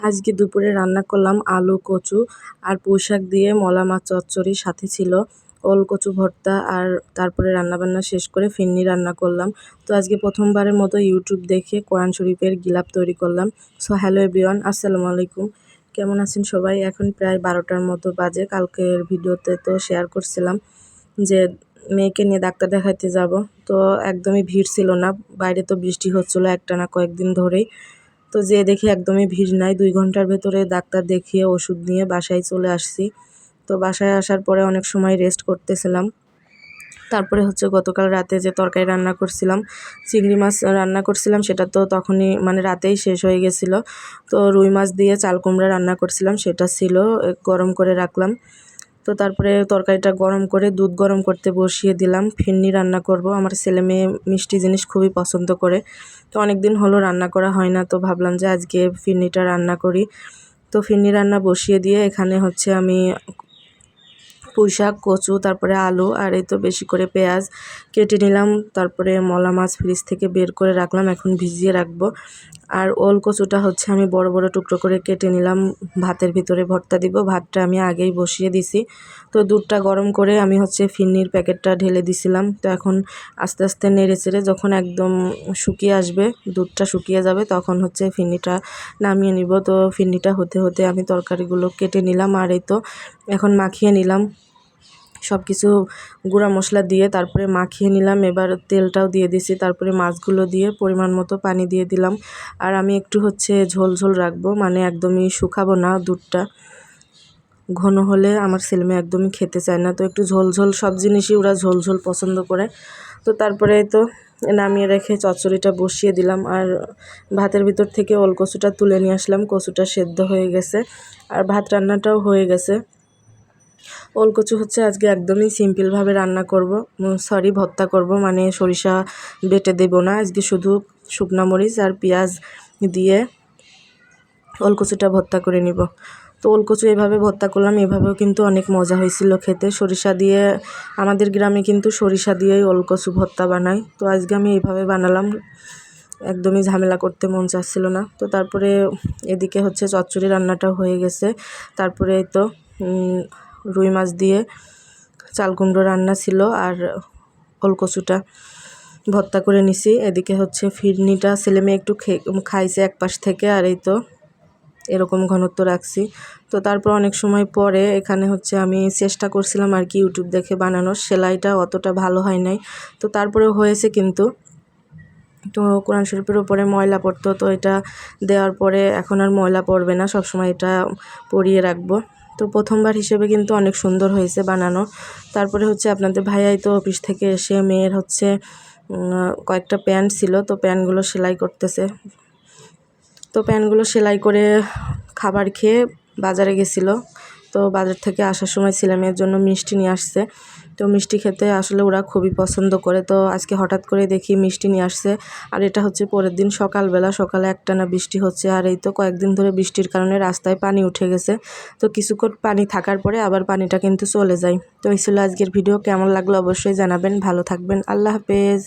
আজকে দুপুরে রান্না করলাম আলু, কচু আর পুঁই শাক দিয়ে মলা মাছ চচ্চড়ি সাথে ছিল। ওল, কচু ভর্তা আর তারপরে রান্নাবান্না শেষ করে ফিন্নি রান্না করলাম। তো আজকে প্রথমবারের মতো ইউটিউব দেখে কোরআন শরীফের গিলাপ তৈরি করলাম। সো হ্যালো এভরিওয়ান, আসসালামু আলাইকুম। কেমন আছেন সবাই? এখন প্রায় বারোটার মতো বাজে। কালকের ভিডিওতে তো শেয়ার করছিলাম যে মেয়েকে নিয়ে ডাক্তার দেখাইতে যাব। তো একদমই ভিড় ছিল না। বাইরে তো বৃষ্টি হচ্ছিল একটানা কয়েকদিন ধরেই। তো যে দেখি একদমই ভিড় নাই। দুই ঘণ্টার ভেতরে ডাক্তার দেখিয়ে ওষুধ নিয়ে বাসায় চলে আসছি। তো বাসায় আসার পরে অনেক সময় রেস্ট করতেছিলাম। তারপরে হচ্ছে গতকাল রাতে যে তরকারি রান্না করছিলাম, চিংড়ি মাছ রান্না করছিলাম, সেটা তো তখনই মানে রাতেই শেষ হয়ে গেছিল। তো রুই মাছ দিয়ে চাল কুমড়া রান্না করছিলাম, সেটা ছিল গরম করে রাখলাম। তো তারপরে তরকারিটা গরম করে, দুধ গরম করতে বসিয়ে দিলাম। ফিন্নি রান্না করব। আমার ছেলে মেয়ে মিষ্টি জিনিস খুবই পছন্দ করে। তো অনেক দিন হলো রান্না করা হয় না, তো ভাবলাম যে আজকে ফিন্নিটা রান্না করি। তো ফিন্নি রান্না বসিয়ে দিয়ে এখানে হচ্ছে আমি পুঁই শাক, কচু, তারপরে আলু আর এই তো বেশি করে পেঁয়াজ কেটে নিলাম। তারপরে মলা মাছ ফ্রিজ থেকে বের করে রাখলাম। এখন ভিজিয়ে রাখব। আর ওল কচুটা হচ্ছে আমি বড় বড় টুকরো করে কেটে নিলাম। ভাতের ভিতরে ভর্তা দিব। ভাতটা আমি আগেই বসিয়ে দিছি। তো দুধটা গরম করে আমি হচ্ছে ফিন্নির প্যাকেটটা ঢেলে দিছিলাম। তো এখন আস্তে আস্তে নেড়ে চেড়ে যখন একদম শুকিয়ে আসবে, দুধটা শুকিয়ে যাবে, তখন হচ্ছে ফিন্নিটা নামিয়ে নিব। তো ফিন্নিটা হতে হতে আমি তরকারিগুলো কেটে নিলাম। আর এই তো এখন মাখিয়ে নিলাম। সব কিছু গুঁড়া মশলা দিয়ে তারপরে মাখিয়ে নিলাম। এবার তেলটাও দিয়ে দিছি, তারপরে মাছগুলো দিয়ে পরিমাণ মতো পানি দিয়ে দিলাম। আর আমি একটু হচ্ছে ঝোল ঝোল রাখব মানে একদমই শুকাবো না দুধটা। ঘন হলে আমার ছেলেমেয়ে একদমই খেতে চায় না। তো একটু ঝোল ঝোল, সব জিনিসই ওরা ঝোল ঝোল পছন্দ করে। তো তারপরে তো নামিয়ে রেখে চচ্চড়িটা বসিয়ে দিলাম। আর ভাতের ভিতর থেকে ওল কচুটা তুলে নিয়ে আসলাম। কচুটা সেদ্ধ হয়ে গেছে। আর ভাত রান্নাটাও হয়ে গেছে। ওলকচু হচ্ছে আজকে একদমই সিম্পলভাবে রান্না করব। সরি ভর্তা করব মানে সরিষা বেটে দেব না। আজকে শুধু শুকনা মরিচ আর পেঁয়াজ দিয়ে ওলকচুটা ভর্তা করে নিব। তো ওলকচু এভাবে ভর্তা করলাম, এভাবেও কিন্তু অনেক মজা হয়েছিল খেতে। সরিষা দিয়ে, আমাদের গ্রামে কিন্তু সরিষা দিয়েই ওলকচু ভর্তা বানায়। তো আজকে আমি এইভাবে বানালাম, একদমই ঝামেলা করতে মন চাচ্ছিল না। তো তারপরে এদিকে হচ্ছে চচ্চড়ি রান্নাটা হয়ে গেছে। তারপরে তো রুই মাছ দিয়ে চাল কুমড়ো রান্না ছিল আর ওলকচুটা ভর্তা করে নিছি। এদিকে হচ্ছে ফিরনিটা ছেলে মেয়ে একটু খাইছে এক পাশ থেকে আর এই তো এরকম ঘনত্ব রাখছি। তো তারপর অনেক সময় পরে এখানে হচ্ছে আমি চেষ্টা করছিলাম আর কি ইউটিউব দেখে বানানোর। সেলাইটা অতটা ভালো হয় নাই। তো তারপরে হয়েছে কিন্তু। তো কোরআন শরীফের উপরে ময়লা পড়তো, তো এটা দেওয়ার পরে এখন আর ময়লা পড়বে না। সবসময় এটা পরিয়ে রাখব। তো প্রথমবার হিসেবে কিন্তু অনেক সুন্দর হয়েছে বানানো। তারপরে হচ্ছে আপনাদের ভাইয়াই তো অফিস থেকে এসে মেয়ের হচ্ছে কয়েকটা প্যান্ট ছিল, তো প্যান্টগুলো সেলাই করতেছে। তো প্যান্টগুলো সেলাই করে খাবার খেয়ে বাজারে গেছিল। তো বাজার থেকে আসার সময় ছেলে মেয়ের জন্য মিষ্টি নিয়ে আসছে। তো মিষ্টি খেতে আসলে ওরা খুবই পছন্দ করে। তো আজকে হঠাৎ করে দেখি মিষ্টি নিয়ে আসছে। আর এটা হচ্ছে পরের দিন সকালবেলা, সকালে একটানা বৃষ্টি হচ্ছে। আর এই তো কয়েকদিন ধরে বৃষ্টির কারণে রাস্তায় পানি উঠে গেছে। তো কিছুক্ষণ পানি থাকার পরে আবার পানিটা কিন্তু চলে যায়। তো এই ছিল আজকের ভিডিও। কেমন লাগল অবশ্যই জানাবেন। ভালো থাকবেন। আল্লাহ হাফেজ।